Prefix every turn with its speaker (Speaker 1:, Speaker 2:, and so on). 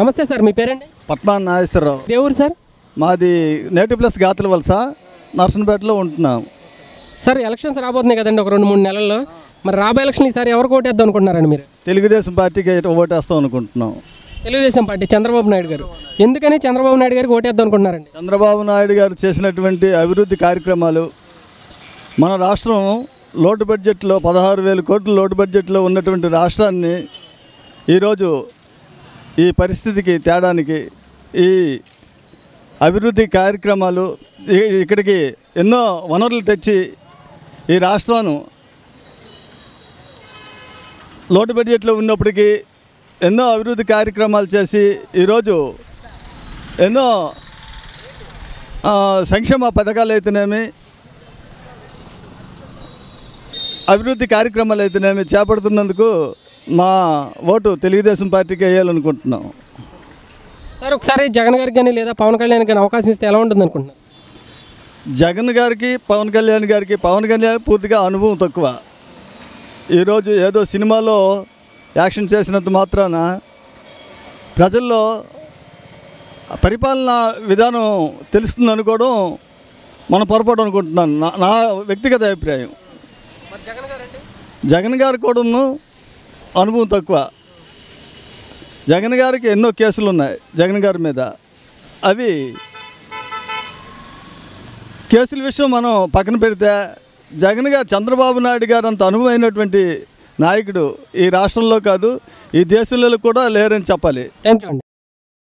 Speaker 1: నమస్తే సార్ మీ పేరండి?
Speaker 2: పట్నా నాగేశ్వరరావు.
Speaker 1: దేవుడు సార్?
Speaker 2: మాది నేటివ్ ప్లస్ గాతుల వలస నర్సంపేటలో ఉంటున్నాం.
Speaker 1: సార్ ఎలక్షన్స్ రాబోతున్నాయి కదండి ఒక రెండు మూడు నెలల్లో. మరి రాబోయే ఎలక్షన్ ఈసారి ఎవరికి ఓటేద్దాం అనుకుంటున్నారండి మీరు?
Speaker 2: తెలుగుదేశం పార్టీకి ఓటేస్తాం అనుకుంటున్నాం.
Speaker 1: తెలుగుదేశం పార్టీ చంద్రబాబు నాయుడు గారు. ఎందుకని చంద్రబాబు నాయుడు గారికి ఓటేద్దాం అనుకుంటున్నారండి?
Speaker 2: చంద్రబాబు నాయుడు గారు చేసినటువంటి అభివృద్ధి కార్యక్రమాలు మన రాష్ట్రం లోటు బడ్జెట్లో పదహారు వేల కోట్ల లోటు బడ్జెట్లో ఉన్నటువంటి రాష్ట్రాన్ని ఈరోజు ఈ పరిస్థితికి తేడానికి ఈ అభివృద్ధి కార్యక్రమాలు ఇక్కడికి ఎన్నో వనరులు తెచ్చి ఈ రాష్ట్రాన్ని లోటు బడ్జెట్లో ఉన్నప్పటికీ ఎన్నో అభివృద్ధి కార్యక్రమాలు చేసి ఈరోజు ఎన్నో సంక్షేమ పథకాలు అయితేనేమి అభివృద్ధి కార్యక్రమాలు అయితేనేమి చేపడుతున్నందుకు మా ఓటు తెలుగుదేశం పార్టీకి వేయాలనుకుంటున్నాం.
Speaker 1: సార్ ఒకసారి జగన్ గారికి కానీ లేదా పవన్ కళ్యాణ్ కానీ అవకాశం ఇస్తే ఎలా ఉంటుంది అనుకుంటున్నారు?
Speaker 2: జగన్ గారికి పవన్ కళ్యాణ్ గారికి పవన్ కళ్యాణ్ పూర్తిగా అనుభవం తక్కువ. ఈరోజు ఏదో సినిమాలో యాక్షన్ చేసినంత మాత్రాన ప్రజల్లో పరిపాలన విధానం తెలుస్తుంది అనుకోవడం మన పొరపాటు అనుకుంటున్నాను. నా నా వ్యక్తిగత అభిప్రాయం.
Speaker 1: జగన్ గారు
Speaker 2: కూడాను అనుభవం తక్కువ. జగన్ గారికి ఎన్నో కేసులు ఉన్నాయి జగన్ గారి మీద. అవి కేసుల విషయం మనం పక్కన పెడితే జగన్ గారు చంద్రబాబు నాయుడు గారు అంత అనుభవమైనటువంటి నాయకుడు ఈ రాష్ట్రంలో కాదు ఈ దేశంలో కూడా లేరని చెప్పాలి.
Speaker 1: Thank you